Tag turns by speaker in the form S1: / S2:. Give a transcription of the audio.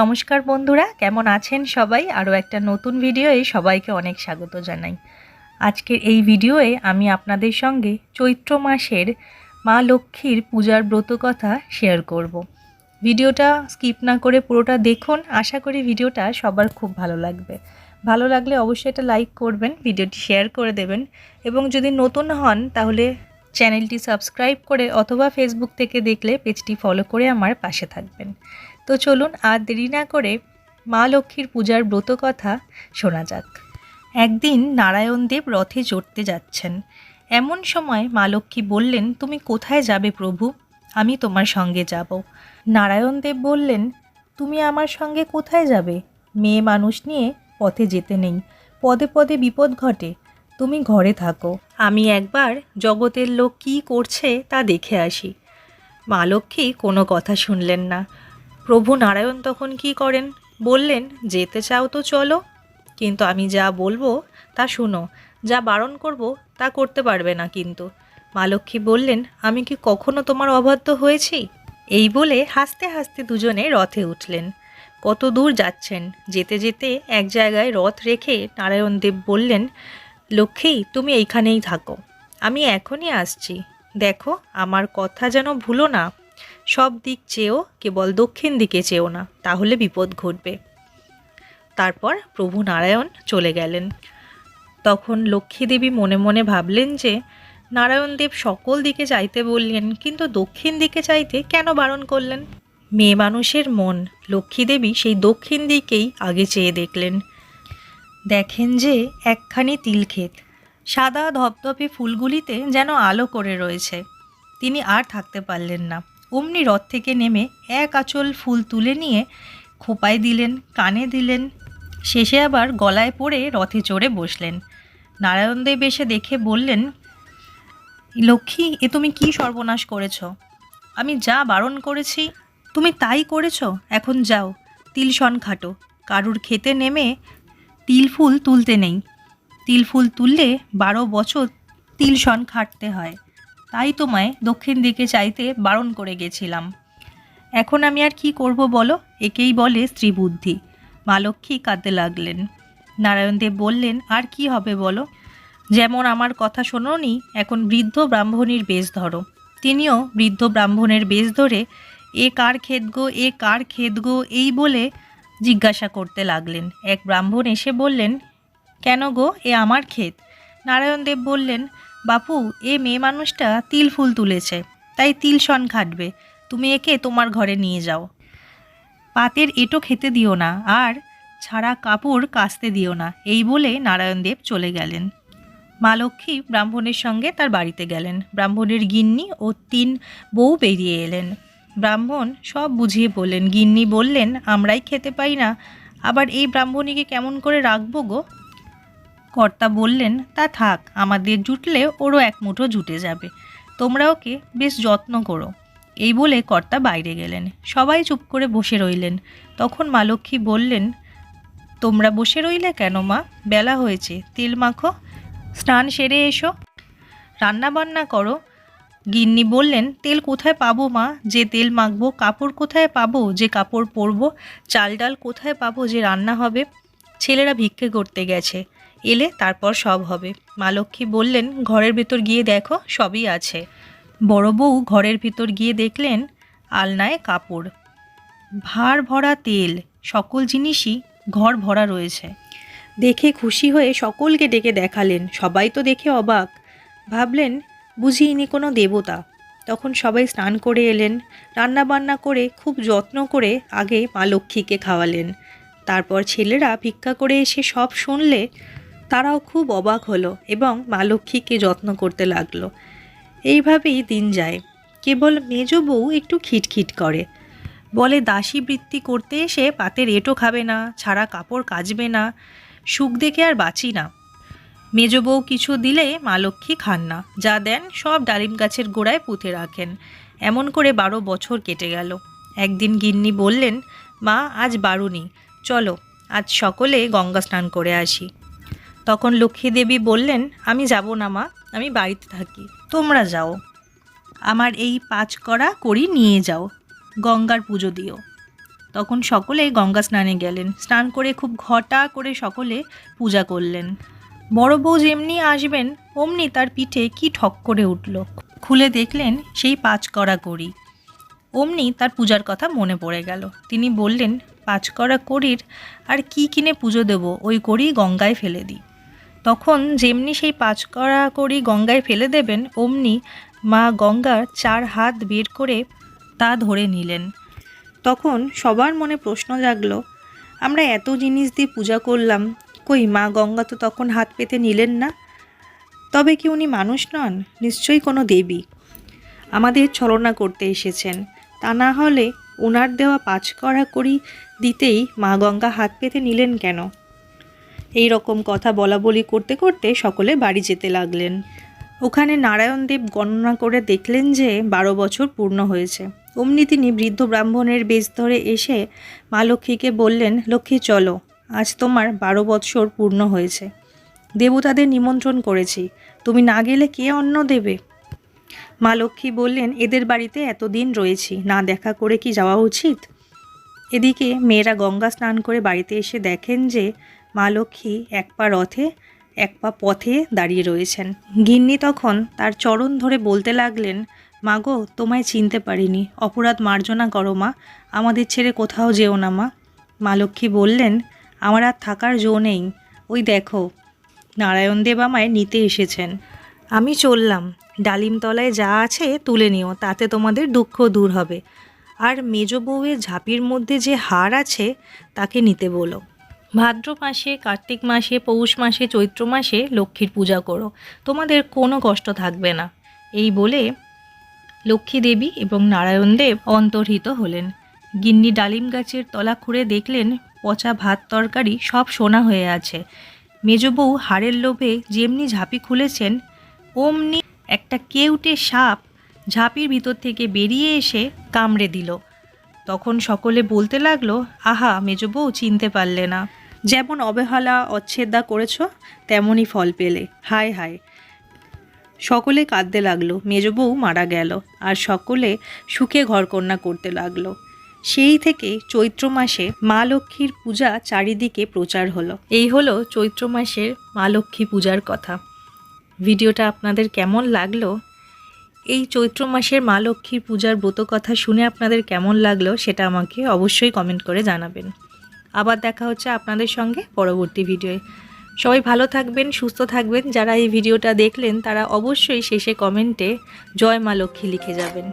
S1: নমস্কার বন্ধুরা, কেমন আছেন সবাই? আরও একটা নতুন ভিডিওয়ে সবাইকে অনেক স্বাগত জানাই। আজকের এই ভিডিওয়ে আমি আপনাদের সঙ্গে চৈত্র মাসের মা লক্ষ্মীর পূজার ব্রত কথা শেয়ার করব। ভিডিওটা স্কিপ না করে পুরোটা দেখুন, আশা করি ভিডিওটা সবার খুব ভালো লাগবে। ভালো লাগলে অবশ্যই এটা লাইক করবেন, ভিডিওটি শেয়ার করে দেবেন। এবং যদি নতুন হন, তাহলে চ্যানেলটি সাবস্ক্রাইব করে অথবা ফেসবুক থেকে দেখলে পেজটি ফলো করে আমার পাশে থাকবেন। তো চলুন আর দেরি না করে মা লক্ষ্মীর পূজার ব্রত কথা শোনা যাক। একদিন নারায়ণদেব রথে চড়তে যাচ্ছেন। এমন সময় মা লক্ষ্মী বললেন, তুমি কোথায় যাবে প্রভু? আমি তোমার সঙ্গে যাব। নারায়ণদেব বললেন, তুমি আমার সঙ্গে কোথায় যাবে? মেয়ে মানুষ নিয়ে পথে যেতে নেই। পদে পদে বিপদ ঘটে। তুমি ঘরে থাকো। আমি একবার জগতের লোক কী করছে তা দেখে আসি। মা লক্ষ্মী কোনো কথা শুনলেন না। প্রভু নারায়ণ তখন কি করেন? বললেন, যেতে চাও তো চলো। কিন্তু আমি যা বলব তা শুনো। যা বারণ করব তা করতে পারবে না কিন্তু। মা লক্ষ্মী বললেন, আমি কি কখনো তোমার অবাধ্য হয়েছি? এই বলে হাসতে হাসতে দুজনে রথে উঠলেন। কত দূর যাচ্ছেন। যেতে যেতে এক জায়গায় রথ রেখে নারায়ণদেব বললেন, লক্ষ্মী, তুমি এইখানেই থাকো। আমি এখনই আসছি। দেখো, আমার কথা যেন ভুলো না। সব দিক চেয়েও, কেবল দক্ষিণ দিকে চেয়েও না, তাহলে বিপদ ঘটবে। তারপর প্রভু নারায়ণ চলে গেলেন। তখন লক্ষ্মীদেবী মনে মনে ভাবলেন যে নারায়ণদেব সকল দিকে চাইতে বললেন, কিন্তু দক্ষিণ দিকে চাইতে কেন বারণ করলেন? মেয়ে মানুষের মন, লক্ষ্মীদেবী সেই দক্ষিণ দিকেই আগে চেয়ে দেখলেন। দেখেন যে, একখানি তিলক্ষেত, সাদা ধপধপে ফুলগুলিতে যেন আলো করে রয়েছে। তিনি আর থাকতে পারলেন না। অমনি রথ থেকে নেমে এক আঁচল ফুল তুলে নিয়ে খোপায় দিলেন, কানে দিলেন। শেষে আবার গলায় পড়ে রথে চড়ে বসলেন। নারায়ণদেব এসে দেখে বললেন, লক্ষ্মী, এ তুমি কি সর্বনাশ করেছ? আমি যা বারণ করেছি, তুমি তাই করেছ? এখন যাও তিলসন খাটো। কারুর খেতে নেমে তিল ফুল তুলতে নেই। তিল ফুল তুললে বারো বছর তিলসন খাটতে হয়। তাই তোমায় দক্ষিণ দিকে চাইতে বারণ করে গেছিলাম। এখন আমি আর কি করব বলো? একেই বলে স্ত্রী বুদ্ধি মা লক্ষ্মী কাঁদতে লাগলেন। নারায়ণদেব বললেন, আর কি হবে বলো? যেমন আমার কথা শোনোনি, এখন বৃদ্ধ ব্রাহ্মণীর বেশ ধরো। তিনিও বৃদ্ধ ব্রাহ্মণের বেশ ধরে, এ কার ক্ষেত গো, এ কার ক্ষেত গো? এই বলে জিজ্ঞাসা করতে লাগলেন। এক ব্রাহ্মণ এসে বললেন, কেন গো, এ আমার ক্ষেত? নারায়ণদেব বললেন বাপু, এ মেয়ে মানুষটা তিল ফুল তুলেছে, তাই তিল সন খাটবে তুমি একে তোমার ঘরে নিয়ে যাও। পাতের এটো খেতে দিও না, আর ছাড়া কাপড় কাচতে দিও না, এই বলে নারায়ণদেব চলে গেলেন। মা লক্ষ্মী ব্রাহ্মণের সঙ্গে তার বাড়িতে গেলেন। ব্রাহ্মণের গিন্নি ও তিন বউ বেরিয়ে এলেন। ব্রাহ্মণ সব বুঝিয়ে বললেন, গিন্নি বললেন, আমরাই খেতে পাই না। আবার এই ব্রাহ্মণীকে কেমন করে রাখব গো? কর্তা বললেন, তা থাক, আমাদের জুটলে ওরও এক মুঠো জুটে যাবে। তোমরা ওকে বেশ যত্ন করো। এই বলে কর্তা বাইরে গেলেন। সবাই চুপ করে বসে রইলেন। তখন মা লক্ষ্মী বললেন, তোমরা বসে রইলে কেন মা? বেলা হয়েছে, তেল মাখো, স্নান সেরে এসো। রান্না বান্না করো। গিন্নি বললেন, তেল কোথায় পাবো মা? যে তেল মাখবো, কাপড় কোথায় পাবো? যে কাপড় পরবো, চাল ডাল কোথায় পাবো? যে রান্না হবে? ছেলেরা ভিক্ষে করতে গেছে। এলে তারপর সব হবে। মা লক্ষ্মী বললেন, ঘরের ভেতর গিয়ে দেখো, সবই আছে। বড় বউ ঘরের ভিতর গিয়ে দেখলেন, আলনায় কাপড়। ভার ভরা তেল, সকল জিনিসই ঘর ভরা রয়েছে। দেখে খুশি হয়ে সকলকে ডেকে দেখালেন। সবাই তো দেখে অবাক। ভাবলেন, বুঝি ইনি কোনো দেবতা। তখন সবাই স্নান করে এলেন। রান্না বান্না করে খুব যত্ন করে আগে মা লক্ষ্মীকে খাওয়ালেন। তারপর ছেলেরা ভিক্ষা করে এসে সব শুনলে তারাও খুব অবাক হলো এবং মা লক্ষ্মীকে যত্ন করতে লাগল। এইভাবেই দিন যায়। কেবল মেজ বউ একটু খিটখিট করে। বলে, দাসী বৃত্তি করতে এসে পাতের এটো খাবে না, ছাড়া কাপড় কাচবে না, সুখ দেখে আর বাঁচি না। মেজ বউ কিছু দিলে মা লক্ষ্মী খান না। যা দেন সব ডালিম গাছের গোড়ায় পুঁতে রাখেন। এমন করে বারো বছর কেটে গেল। একদিন গিন্নি বললেন, মা, আজ বারুনি চলো, আজ সকলে গঙ্গা স্নান করে আসি। তখন লক্ষ্মী দেবী বললেন, আমি যাব না মা, আমি বাড়িতে থাকি, তোমরা যাও। আমার এই পাঁচ করা করি নিয়ে যাও, গঙ্গার পুজো দিও। তখন সকলে গঙ্গা স্নানে গেলেন। স্নান করে খুব ঘটা করে সকলে পূজা করলেন। বড় বউ যেমনি আসবেন, অমনি তার পিঠে কি ঠক করে উঠল। খুলে দেখলেন, সেই পাঁচ করা করি। অমনি তার পূজার কথা মনে পড়ে গেল। তিনি বললেন, পাঁচ করা করির আর কি কিনে পুজো দেব? ওই করি গঙ্গায় ফেলে দিই। তখন যেমনি সেই পাঁচ করা করি গঙ্গায় ফেলে দেবেন, অমনি মা গঙ্গার চার হাত বের করে তা ধরে নিলেন। তখন সবার মনে প্রশ্ন জাগলো, আমরা এত জিনিস দিয়ে পূজা করলাম, কই মা গঙ্গা তো তখন হাত পেতে নিলেন না? তবে কি উনি মানুষ নন? নিশ্চয়ই কোনো দেবী। আমাদের ছলনা করতে এসেছেন। তা না হলে ওনার দেওয়া পাঁচ করা করি দিতেই মা গঙ্গা হাত পেতে নিলেন কেন? এই রকম কথা বলা বলি করতে করতে সকলে বাড়ি যেতে লাগলেন। ওখানে নারায়ণদেব গণনা করে দেখলেন যে বারো বছর পূর্ণ হয়েছে। অমনি তিনি বৃদ্ধ ব্রাহ্মণের বেশ ধরে এসে মা লক্ষ্মীকে বললেন, লক্ষ্মী, চলো, আজ তোমার বারো বৎসর পূর্ণ হয়েছে। দেবতাদের নিমন্ত্রণ করেছি। তুমি না গেলে কে অন্ন দেবে? মা লক্ষ্মী বললেন, এদের বাড়িতে এতদিন রয়েছি, না দেখা করে কি যাওয়া উচিত? এদিকে মেয়েরা গঙ্গা স্নান করে বাড়িতে এসে দেখেন যে মা লক্ষ্মী এক পা রথে, এক পা পথে দাঁড়িয়ে রয়েছেন। গিন্নি তখন তার চরণ ধরে বলতে লাগলেন, মা গো, তোমায় চিনতে পারিনি। অপরাধ মার্জনা করো মা, আমাদের ছেড়ে কোথাও যেও না মা। মা লক্ষ্মী বললেন, আমার আর থাকার জো নেই। ওই দেখো, নারায়ণ দেব আমায় নিতে এসেছেন। আমি চললাম। ডালিমতলায় যা আছে তুলে নিও, তাতে তোমাদের দুঃখ দূর হবে। আর মেজ বউয়ের ঝাঁপির মধ্যে যে হার আছে, তাকে নিতে বলো। ভাদ্র মাসে, কার্তিক মাসে, পৌষ মাসে, চৈত্র মাসে লক্ষ্মীর পূজা করো। তোমাদের কোনো কষ্ট থাকবে না। এই বলে লক্ষ্মী দেবী এবং নারায়ণ দেব অন্তর্হিত হলেন। গিন্নি ডালিম গাছের তলা খুঁড়ে দেখলেন পচা ভাত তরকারি সব সোনা হয়ে আছে। মেজবউ হাড়ের লোভে যেমনি ঝাঁপি খুলেছেন, অমনি একটা কেউটে সাপ ঝাঁপির ভিতর থেকে বেরিয়ে এসে কামড়ে দিল। তখন সকলে বলতে লাগল, আহা, মেজবউ চিনতে পারলে না। যেমন অবহেলা অচ্ছেদা করেছ, তেমনই ফল পেলে। হায় হায়। সকলে কাঁদতে লাগল মেজবউ মারা গেল, আর সকলে সুখে ঘরকন্যা করতে লাগল। সেই থেকে চৈত্র মাসে মা লক্ষ্মীর পূজা চারিদিকে প্রচার হলো। এই হলো চৈত্র মাসের মা লক্ষ্মী পূজার কথা। ভিডিওটা আপনাদের কেমন লাগল? এই চৈত্র মাসের মা লক্ষ্মীর পূজার ব্রত কথা শুনে আপনাদের কেমন লাগল সেটা আমাকে অবশ্যই কমেন্ট করে জানাবেন। আবার দেখা হচ্ছে আপনাদের সঙ্গে পরবর্তী ভিডিওয়ে। সবাই ভালো থাকবেন, সুস্থ থাকবেন। যারা এই ভিডিওটা দেখলেন, তারা অবশ্যই শেষে কমেন্টে জয় মা লক্ষ্মী লিখে যাবেন।